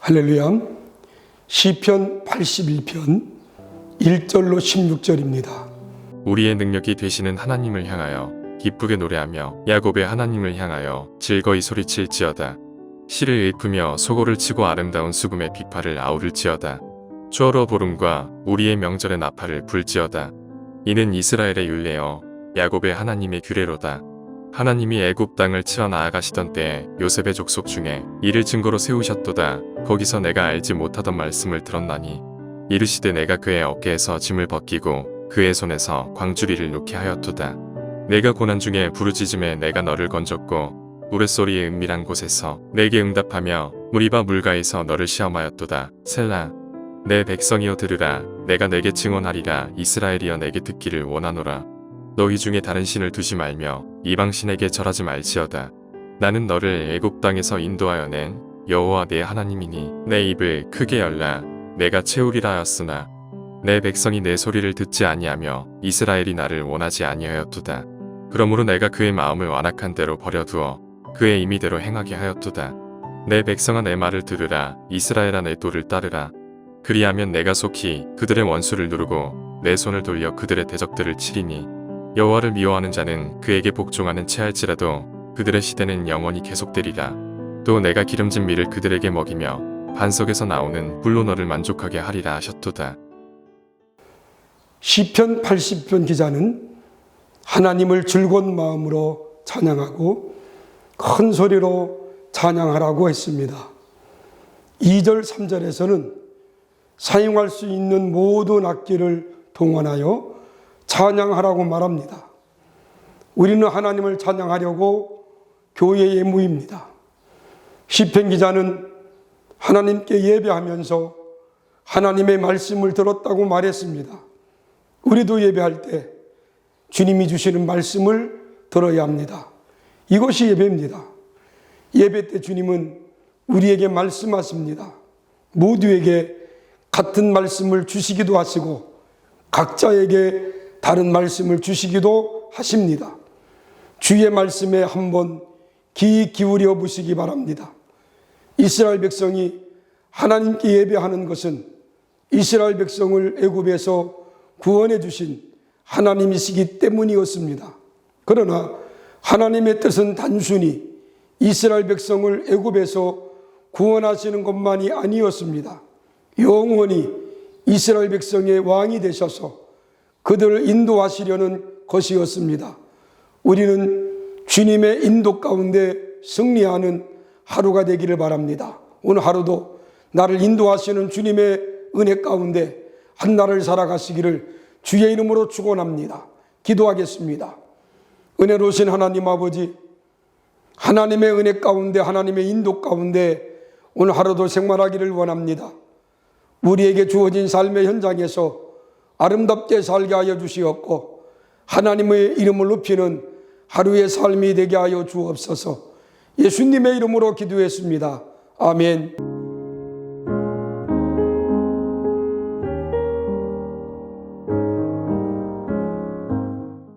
할렐루야. 시편 81편 1절로 16절입니다. 우리의 능력이 되시는 하나님을 향하여 기쁘게 노래하며 야곱의 하나님을 향하여 즐거이 소리칠지어다. 시를 읊으며 소고를 치고 아름다운 수금의 비파를 아우를지어다. 추어로 보름과 우리의 명절의 나팔을 불지어다. 이는 이스라엘의 율례여 야곱의 하나님의 규례로다. 하나님이 애굽 땅을 치러 나아가시던 때에 요셉의 족속 중에 이를 증거로 세우셨도다. 거기서 내가 알지 못하던 말씀을 들었나니 이르시되 내가 그의 어깨에서 짐을 벗기고 그의 손에서 광주리를 놓게 하였도다. 내가 고난 중에 부르짖음에 내가 너를 건졌고 우레소리의 은밀한 곳에서 내게 응답하며 무리바 물가에서 너를 시험하였도다. 셀라 내 백성이여 들으라 내가 내게 증언하리라 이스라엘이여 내게 듣기를 원하노라 너희 중에 다른 신을 두지 말며 이방 신에게 절하지 말지어다. 나는 너를 애굽 땅에서 인도하여 낸 여호와 내 하나님이니 내 입을 크게 열라. 내가 채우리라 하였으나 내 백성이 내 소리를 듣지 아니하며 이스라엘이 나를 원하지 아니하였도다. 그러므로 내가 그의 마음을 완악한 대로 버려두어 그의 임의대로 행하게 하였도다. 내 백성아 내 말을 들으라. 이스라엘아 내 도를 따르라. 그리하면 내가 속히 그들의 원수를 누르고 내 손을 돌려 그들의 대적들을 치리니 여호와를 미워하는 자는 그에게 복종하는 채 할지라도 그들의 시대는 영원히 계속되리라 또 내가 기름진 밀을 그들에게 먹이며 반석에서 나오는 불로 너를 만족하게 하리라 하셨도다 시편 80편 기자는 하나님을 즐거운 마음으로 찬양하고 큰 소리로 찬양하라고 했습니다. 2절, 3절에서는 사용할 수 있는 모든 악기를 동원하여 찬양하라고 말합니다. 우리는 하나님을 찬양하려고 교회에 모입니다. 시편 기자는 하나님께 예배하면서 하나님의 말씀을 들었다고 말했습니다. 우리도 예배할 때 주님이 주시는 말씀을 들어야 합니다. 이것이 예배입니다. 예배 때 주님은 우리에게 말씀하십니다. 모두에게 같은 말씀을 주시기도 하시고 각자에게 다른 말씀을 주시기도 하십니다. 주의 말씀에 한번 귀 기울여 보시기 바랍니다. 이스라엘 백성이 하나님께 예배하는 것은 이스라엘 백성을 애굽에서 구원해 주신 하나님이시기 때문이었습니다. 그러나 하나님의 뜻은 단순히 이스라엘 백성을 애굽에서 구원하시는 것만이 아니었습니다. 영원히 이스라엘 백성의 왕이 되셔서 그들을 인도하시려는 것이었습니다. 우리는 주님의 인도 가운데 승리하는 하루가 되기를 바랍니다. 오늘 하루도 나를 인도하시는 주님의 은혜 가운데 한 날을 살아가시기를 주의 이름으로 축원합니다. 기도하겠습니다. 은혜로우신 하나님 아버지 하나님의 은혜 가운데 하나님의 인도 가운데 오늘 하루도 생활하기를 원합니다. 우리에게 주어진 삶의 현장에서 아름답게 살게 하여 주시옵고 하나님의 이름을 높이는 하루의 삶이 되게 하여 주옵소서. 예수님의 이름으로 기도했습니다. 아멘.